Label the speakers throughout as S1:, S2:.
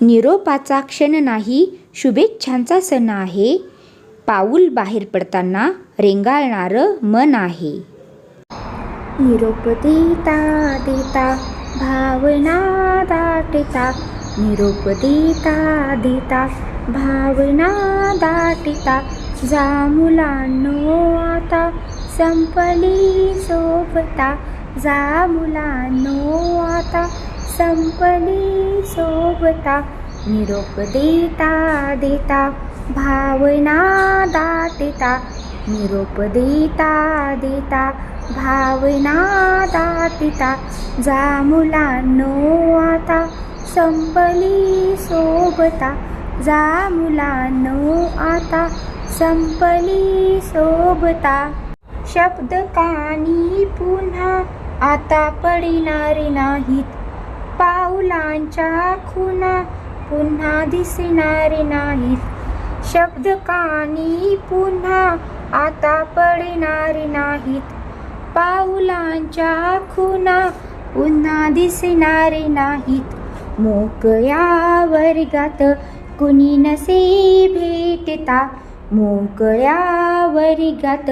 S1: निरोपाचा क्षण नाही शुभेच्छांचा सण आहे. पाऊल बाहेर पडताना रेंगाळणारं मन आहे. निरोप देता देता भावना दाटता निरोप देता देता भावना दाटता जा मुलांनो आता संपली सोबता. जा मुलांनो आता संपली सोबता. निरोप देता देता भावना दाटता निरोप देता देता भावना दाटिता जा मुलांनो आता संपली सोबता. जा मुलांनो आता संपली सोबता. शब्द कानी पुन्हा आता पडिणार नाहीत. पाऊलांच्या खुना पुन्हा दिसणार नाहीत. शब्द कानी पुन्हा आता पडणार नाहीत. पाऊलांच्या खुना पुन्हा दिसणारे नाहीत. मोकळ्या वर्गात कुणी नसे भेटता. मोकळ्या वर्गात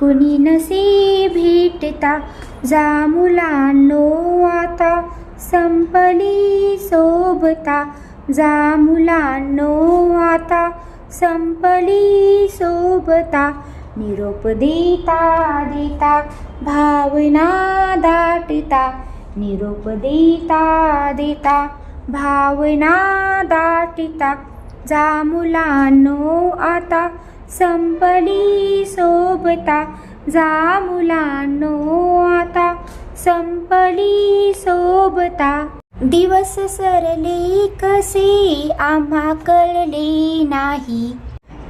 S1: कुणी नसे भेटता? जा मुलांनो आता संपली सोबता. जा मुलांनो आता संपली सोबता. निरोप देता देता भावना दाटता. निरोप देता देता भावना दाटता. जा मुलांनो आता संपली सोबता. जा मुलांनो आता. संपली सोबता. दिवस सरले कसे आम्हा कळले नाही.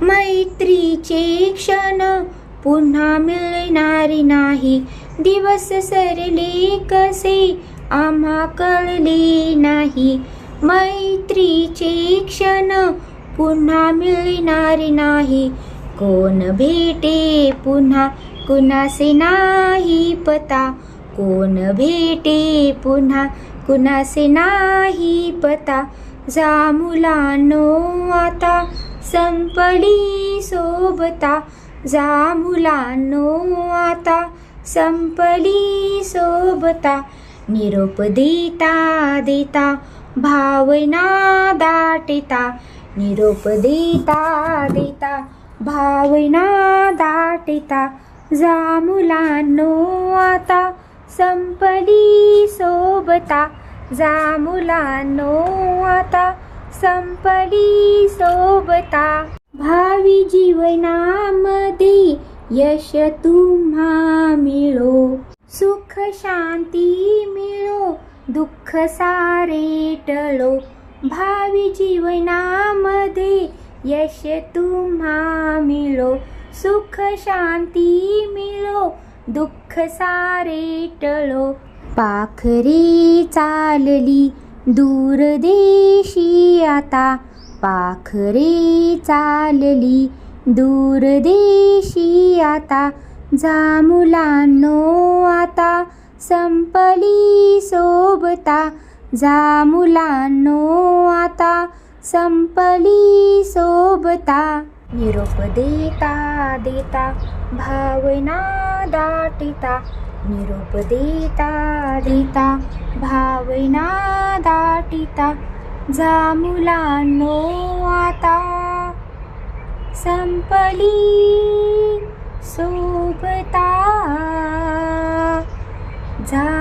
S1: मैत्रीचे क्षण पुन्हा मिळणार नाही. दिवस सरले कसे आम्हा कळले नाही. मैत्रीचे क्षण पुन्हा मिळणारी नाही. कोण भेटे पुन्हा कुणासे नाही पता. कोण भेटे पुन्हा कुणासे नाही पता. जा मुलांनो आता संपली सोबता. जा मुलांनो आता संपली सोबता. निरोप देता देता भावना दाटता. निरोप देता देता भावना दाटिता जा मुलांनो आता संपली सोबता जा मुलांनो आता संपली सोबता. भावी जीवनामध्ये यश तुम्हा मिळो सुख शांती मिळो दुःख सारे टळो. भावी जीवनामध्ये यश तुम्हा मिळो सुख शांती मिळो दुःख सारे टळो पाखरे चालली दूर देशी आता पाखरे चालली दूर देशी आता जा मुलांनो आता संपली सोबता. जा मुलांनो आता संपली सोबता. निरोप देता देता भावना दाटिता. निरोप देता देता भावना दाटिता. जा मुलांनो आता संपली सोबता. जा